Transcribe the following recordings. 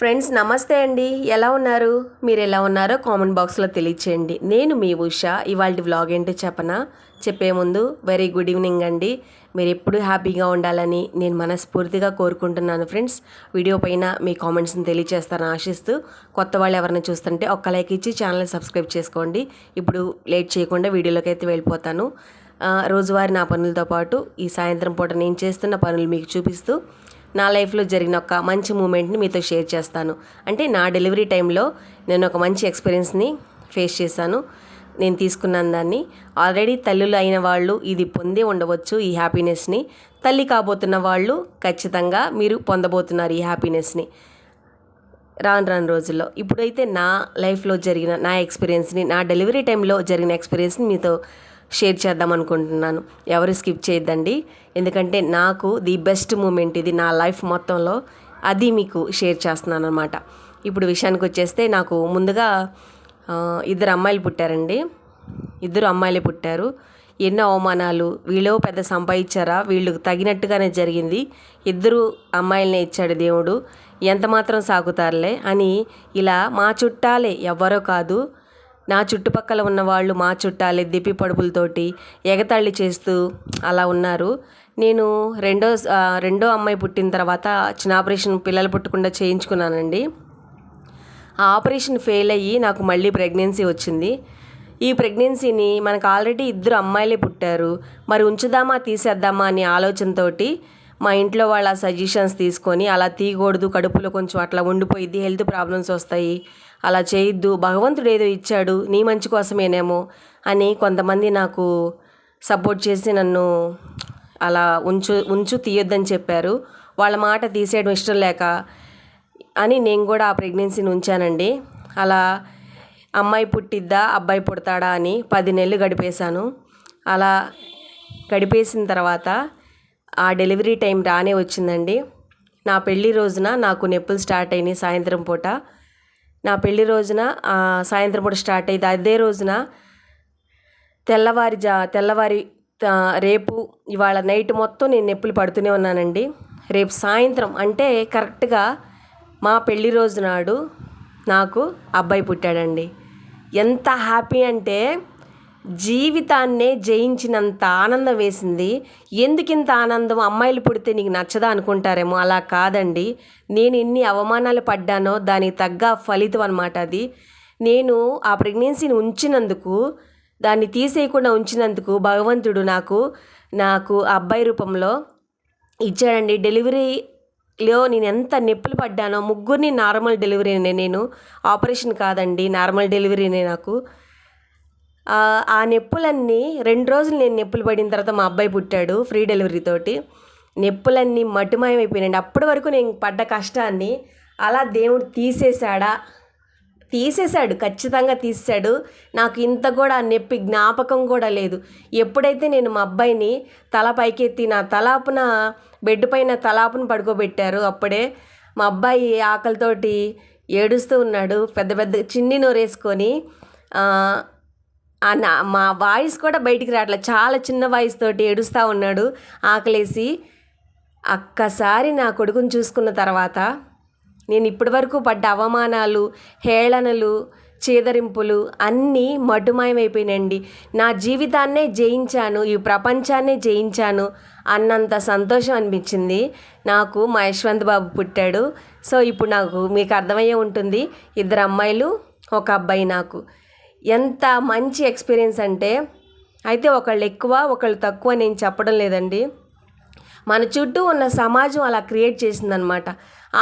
Friends నమస్తే అండి. ఎలా ఉన్నారు? మీరు ఎలా ఉన్నారో కామెంట్ బాక్స్లో తెలియచేయండి. నేను మీ ఉష. ఇవాళ వ్లాగ్ ఏంటో చెప్పనా? చెప్పే ముందు వెరీ గుడ్ ఈవినింగ్ అండి. మీరు ఎప్పుడు హ్యాపీగా ఉండాలని నేను మనస్ఫూర్తిగా కోరుకుంటున్నాను ఫ్రెండ్స్. వీడియో పైన మీ కామెంట్స్ని తెలియచేస్తారని ఆశిస్తూ కొత్త వాళ్ళు ఎవరైనా చూస్తుంటే ఒక్క లైక్ ఇచ్చి ఛానల్ సబ్స్క్రైబ్ చేసుకోండి. ఇప్పుడు లేట్ చేయకుండా వీడియోలోకి అయితే వెళ్ళిపోతాను. రోజువారి రోజువారీ నా పనులతో పాటు ఈ సాయంత్రం పూట నేను చేస్తున్న పనులు మీకు చూపిస్తూ నా లైఫ్లో జరిగిన ఒక మంచి మూమెంట్ని మీతో షేర్ చేస్తాను. అంటే నా డెలివరీ టైంలో నేను ఒక మంచి ఎక్స్పీరియన్స్ని ఫేస్ చేశాను. నేను తీసుకున్నాను దాన్ని ఆల్రెడీ తల్లులు అయిన వాళ్ళు ఇది పొందే ఉండవచ్చు ఈ హ్యాపీనెస్ని. తల్లి కాబోతున్న వాళ్ళు ఖచ్చితంగా మీరు పొందబోతున్నారు ఈ హ్యాపీనెస్ని. రాను రాను రోజుల్లో. ఇప్పుడైతే నా లైఫ్లో జరిగిన నా ఎక్స్పీరియన్స్ని నా డెలివరీ టైంలో జరిగిన ఎక్స్పీరియన్స్ని మీతో షేర్ చేద్దాం అనుకుంటున్నాను. ఎవరు స్కిప్ చేయొద్దండి. ఎందుకంటే నాకు ది బెస్ట్ మూమెంట్ ఇది నా లైఫ్ మొత్తంలో. అది మీకు షేర్ చేస్తున్నాను అనమాట ఇప్పుడు విషయానికి వచ్చేస్తే నాకు ముందుగా ఇద్దరు అమ్మాయిలు పుట్టారండి. ఇద్దరు అమ్మాయిలే పుట్టారు. ఎన్నో అవమానాలు వీళ్ళు పెద్ద సంపాదించారా వీళ్ళు తగినట్టుగానే జరిగింది. ఇద్దరు అమ్మాయిలనే ఇచ్చాడు దేవుడు. ఎంత మాత్రం సాగుతారులే అని ఇలా మా చుట్టాలే ఎవ్వరో కాదు నా చుట్టుపక్కల ఉన్న వాళ్ళు మా చుట్టాలే దిప్పి పడుపులతోటి ఎగతాళి చేస్తూ అలా ఉన్నారు. నేను రెండో రెండో అమ్మాయి పుట్టిన తర్వాత చిన్న ఆపరేషన్ పిల్లలు పుట్టకుండా చేయించుకున్నానండి. ఆ ఆపరేషన్ ఫెయిల్ అయ్యి నాకు మళ్ళీ ప్రెగ్నెన్సీ వచ్చింది. ఈ ప్రెగ్నెన్సీని మనకు ఆల్రెడీ ఇద్దరు అమ్మాయిలే పుట్టారు. మరి ఉంచుదామా తీసేద్దామా అనే ఆలోచనతోటి మా ఇంట్లో వాళ్ళ సజెషన్స్ తీసుకొని అలా తీయకూడదు కడుపులో కొంచెం అట్లా ఉండిపోయిద్ది హెల్త్ ప్రాబ్లమ్స్ వస్తాయి అలా చేయొద్దు భగవంతుడు ఏదో ఇచ్చాడు నీ మంచి కోసమేనేమో అని కొంతమంది నాకు సపోర్ట్ చేసి నన్ను అలా ఉంచు ఉంచు తీయొద్దని చెప్పారు. వాళ్ళ మాట తీసేయడం ఇష్టం లేక అని నేను కూడా ఆ ప్రెగ్నెన్సీని ఉంచానండి. అలా అమ్మాయి పుట్టిద్దా అబ్బాయి పుడతాడా అని పది నెలలు గడిపేశాను. అలా గడిపేసిన తర్వాత ఆ డెలివరీ టైం రానే వచ్చిందండి. నా పెళ్ళి రోజున నాకు నొప్పులు స్టార్ట్ అయినాయి సాయంత్రం పూట. నా పెళ్ళి రోజున సాయంత్రం పూట స్టార్ట్ అయింది అదే రోజున తెల్లవారి జా తెల్లవారి రేపు ఇవాళ నైట్ మొత్తం నేను నొప్పులు పడుతూనే ఉన్నానండి. రేపు సాయంత్రం అంటే కరెక్ట్గా మా పెళ్ళి రోజు నాడు నాకు అబ్బాయి పుట్టాడండి. ఎంత హ్యాపీ అంటే జీవితాన్నే జయించినంత ఆనందం వేసింది. ఎందుకింత ఆనందం? అమ్మాయిలు పుడితే నీకు నచ్చదా అనుకుంటారేమో? అలా కాదండి. నేను ఎన్ని అవమానాలు పడ్డానో దానికి తగ్గ ఫలితం అనమాట అది. నేను ఆ ప్రెగ్నెన్సీని ఉంచినందుకు దాన్ని తీసేయకుండా ఉంచినందుకు భగవంతుడు నాకు నాకు ఆ అబ్బాయి రూపంలో ఇచ్చాడండి. డెలివరీలో నేను ఎంత నొప్పులు పడ్డానో ముగ్గురిని నార్మల్ డెలివరీనే నేను. ఆపరేషన్ కాదండి నార్మల్ డెలివరీనే నాకు. ఆ నొప్పులన్నీ రెండు రోజులు నేను నొప్పులు పడిన తర్వాత మా అబ్బాయి పుట్టాడు ఫ్రీ డెలివరీ తోటి. నొప్పులన్నీ మటుమాయమైపోయినాయండి అప్పటి వరకు నేను పడ్డ కష్టాన్ని అలా దేవుడు తీసేశాడా? తీసేశాడు ఖచ్చితంగా తీసేశాడు. నాకు ఇంత కూడా ఆ నొప్పి జ్ఞాపకం కూడా లేదు. ఎప్పుడైతే నేను మా అబ్బాయిని తల పైకెత్తి నా తలాపున బెడ్ పైన తలాపున పడుకోబెట్టారు అప్పుడే మా అబ్బాయి ఆకలితోటి ఏడుస్తూ ఉన్నాడు. పెద్ద పెద్ద చిన్ని నోరేసుకొని నా మా వాయిస్ కూడా బయటికి రావట్లేదు చాలా చిన్న వాయిస్ తోటి ఏడుస్తూ ఉన్నాడు. ఆకలేసి ఒక్కసారి నా కొడుకుని చూసుకున్న తర్వాత నేను ఇప్పటివరకు పడ్డ అవమానాలు హేళనలు చేదరింపులు అన్నీ మటుమాయమైపోయినండి నా జీవితాన్నే జయించాను ఈ ప్రపంచాన్నే జయించాను అన్నంత సంతోషం అనిపించింది. నాకు మా యశ్వంత్ బాబు పుట్టాడు. సో ఇప్పుడు నాకు మీకు అర్థమయ్యే ఉంటుంది. ఇద్దరు అమ్మాయిలు ఒక అబ్బాయి నాకు. ఎంత మంచి ఎక్స్పీరియన్స్ అంటే అయితే ఒకళ్ళు ఎక్కువ ఒకళ్ళు తక్కువ నేను చెప్పడం లేదండి. మన చుట్టూ ఉన్న సమాజం అలా క్రియేట్ చేసిందనమాట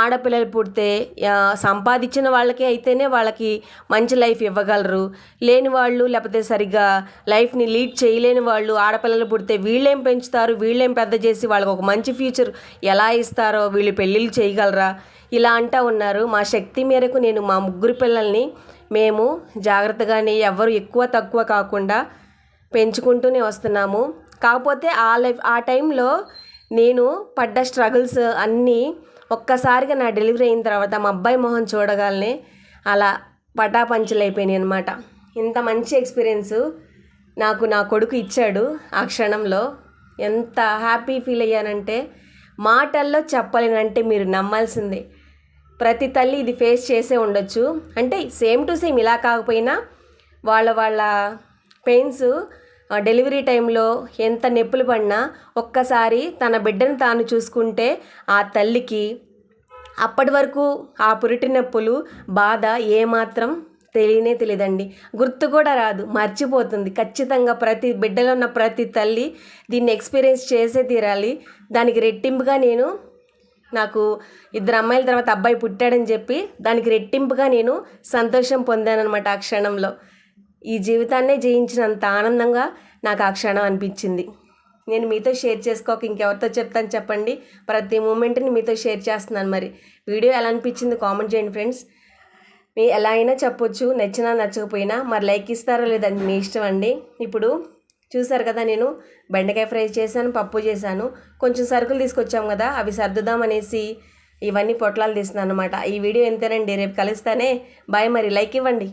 ఆడపిల్లలు పుడితే సంపాదించిన వాళ్ళకి అయితేనే వాళ్ళకి మంచి లైఫ్ ఇవ్వగలరు. లేని వాళ్ళు లేకపోతే సరిగ్గా లైఫ్ని లీడ్ చేయలేని వాళ్ళు ఆడపిల్లలు పుడితే వీళ్ళేం పెంచుతారు? వీళ్ళేం పెద్ద చేసి వాళ్ళకి ఒక మంచి ఫ్యూచర్ ఎలా ఇస్తారో వీళ్ళు పెళ్ళిళ్ళు చేయగలరా? ఇలా అంటూ ఉన్నారు. మా శక్తి మేరకు నేను మా ముగ్గురు పిల్లల్ని మేము జాగ్రత్తగానే ఎవరు ఎక్కువ తక్కువ కాకుండా పెంచుకుంటూనే వస్తున్నాము. కాకపోతే ఆ లైఫ్ ఆ టైంలో నేను పడ్డ స్ట్రగుల్స్ అన్నీ ఒక్కసారిగా నా డెలివరీ అయిన తర్వాత మా అబ్బాయి మొహం చూడగానే అలా పటాపంచలు అయిపోయినాయి అనమాట ఇంత మంచి ఎక్స్పీరియన్స్ నాకు నా కొడుకు ఇచ్చాడు ఆ క్షణంలో. ఎంత హ్యాపీ ఫీల్ అయ్యానంటే మాటల్లో చెప్పలేనంటే మీరు నమ్మాల్సిందే. ప్రతి తల్లి ఇది ఫేస్ చేసే ఉండొచ్చు. అంటే సేమ్ టు సేమ్ ఇలా కాకపోయినా వాళ్ళ వాళ్ళ పెయిన్స్ డెలివరీ టైంలో ఎంత నొప్పులు పడినా ఒక్కసారి తన బిడ్డను తాను చూసుకుంటే ఆ తల్లికి అప్పటి వరకు ఆ పురిటి నొప్పులు బాధ ఏమాత్రం తెలియనే తెలియదండి. గుర్తు కూడా రాదు. మర్చిపోతుంది. ఖచ్చితంగా ప్రతి బిడ్డలో ఉన్న ప్రతి తల్లి దీన్ని ఎక్స్పీరియన్స్ చేసే తీరాలి. దానికి రెట్టింపుగా నేను నాకు ఇద్దరు అమ్మాయిల తర్వాత అబ్బాయి పుట్టాడని చెప్పి దానికి రెట్టింపుగా నేను సంతోషం పొందానమాట ఆ క్షణంలో. ఈ జీవితాన్నే జయించినంత ఆనందంగా నాకు ఆ క్షణం అనిపించింది. నేను మీతో షేర్ చేసుకోక ఇంకెవరితో చెప్తాను చెప్పండి. ప్రతి మూమెంట్ని మీతో షేర్ చేస్తున్నాను మరి. వీడియో ఎలా అనిపించింది కామెంట్ చేయండి ఫ్రెండ్స్. మీ ఎలా అయినా చెప్పొచ్చు. నచ్చినా నచ్చకపోయినా. మరి లైక్ ఇస్తారో లేదని మీ ఇష్టం అండి. ఇప్పుడు చూసారు కదా నేను? బెండకాయ ఫ్రై చేశాను పప్పు చేశాను. కొంచెం సరుకులు తీసుకొచ్చాం కదా అవి సర్దుదాం అనేసి ఇవన్నీ పొట్లాలు తీస్తున్నాను అనమాట ఈ వీడియో ఎంతేనండి రేపు కలుస్తానే. బాయ్ మరి లైక్ ఇవ్వండి.